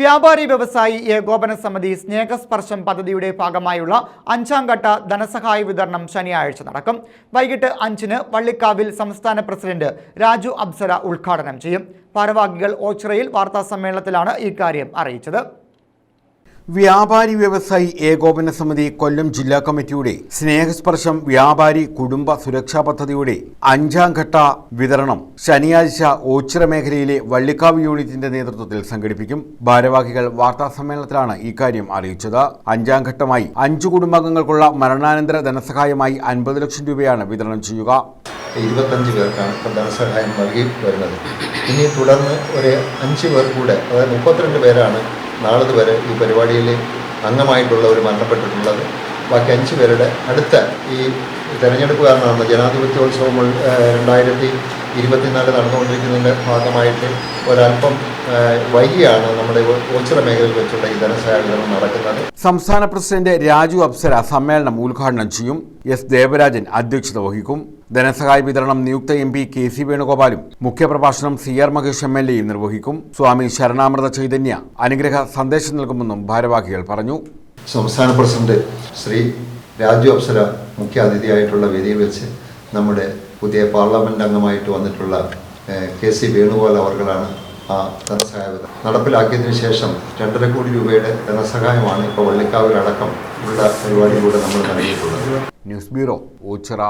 വ്യാപാരി വ്യവസായി ഏകോപന സമിതി സ്നേഹസ്പർശം പദ്ധതിയുടെ ഭാഗമായുള്ള അഞ്ചാം ഘട്ട ധനസഹായ വിതരണം ശനിയാഴ്ച നടക്കും. വൈകിട്ട് അഞ്ചിന് വള്ളിക്കാവിൽ സംസ്ഥാന പ്രസിഡന്റ് രാജു അബ്സര ഉദ്ഘാടനം ചെയ്യും. ഭാരവാഹികൾ ഓച്ചിറയിൽ വാർത്താ സമ്മേളനത്തിലാണ് ഇക്കാര്യം അറിയിച്ചത്. വ്യാപാരി വ്യവസായി ഏകോപന സമിതി കൊല്ലം ജില്ലാ കമ്മിറ്റിയുടെ സ്നേഹസ്പർശം വ്യാപാരി കുടുംബ സുരക്ഷാ പദ്ധതിയുടെ അഞ്ചാം ഘട്ട വിതരണം ശനിയാഴ്ച ഓച്ചിറ മേഖലയിലെ വള്ളിക്കാവ് യൂണിറ്റിന്റെ നേതൃത്വത്തിൽ സംഘടിപ്പിക്കും. ഭാരവാഹികൾ വാർത്താ സമ്മേളനത്തിലാണ് ഇക്കാര്യം അറിയിച്ചത്. അഞ്ചാം ഘട്ടമായി അഞ്ചു കുടുംബാംഗങ്ങൾക്കുള്ള മരണാനന്തര ധനസഹായമായി അൻപത് ലക്ഷം രൂപയാണ് വിതരണം ചെയ്യുക. ഇരുപത്തഞ്ച് പേർക്കാണ് ഇപ്പോൾ ധനസഹായം നൽകി വരുന്നത്. ഇനി തുടർന്ന് ഒരു അഞ്ച് പേർ കൂടെ അതായത് മുപ്പത്തിരണ്ട് പേരാണ് നാളത് വരെ ഈ പരിപാടിയിൽ അംഗമായിട്ടുള്ളവർ മരണപ്പെട്ടിട്ടുള്ളത്. ബാക്കി അഞ്ച് പേരുടെ അടുത്ത ഈ തെരഞ്ഞെടുപ്പ് കാരണമാണ് ജനാധിപത്യോത്സവം രണ്ടായിരത്തി ഇരുപത്തിനാല് നടന്നുകൊണ്ടിരിക്കുന്നതിന്റെ ഭാഗമായിട്ട് ഒരല്പം വൈകിയാണ് നമ്മുടെ ഓച്ചിറ മേഖലയിൽ വെച്ചുള്ള ഈ ധനസഹായ വിതരണം നടക്കുന്നത്. സംസ്ഥാന പ്രസിഡന്റ് രാജു അപ്സര സമ്മേളനം ഉദ്ഘാടനം ചെയ്യും. എസ് ദേവരാജൻ അധ്യക്ഷത വഹിക്കും. ധനസഹായ വിതരണം നിയുക്ത എം പി കെ സി വേണുഗോപാലും മുഖ്യപ്രഭാഷണം C R Mahesh M L എയും നിർവഹിക്കും. സ്വാമി ശരണാമൃത ചൈതന്യ അനുഗ്രഹ സന്ദേശം നൽകുമെന്നും ഭാരവാഹികൾ പറഞ്ഞു. സംസ്ഥാന പ്രസിഡന്റ് ശ്രീ രാജു അപ്സര മുഖ്യാതിഥിയായിട്ടുള്ള വേദിയിൽ വെച്ച് നമ്മുടെ പുതിയ പാർലമെന്റ് അംഗമായിട്ട് വന്നിട്ടുള്ള കെ സി വേണുഗോപാൽ അവർകളാണ് ആ ധനസഹായ നടപ്പിലാക്കിയതിന് ശേഷം രണ്ടര കോടി രൂപയുടെ ധനസഹായമാണ് ഇപ്പോൾ വള്ളിക്കാവിലടക്കം ഉള്ള പരിപാടിയിലൂടെ നമ്മൾ നൽകിയിട്ടുള്ളത് ന്യൂസ് ബ്യൂറോ ഓച്ചിറ.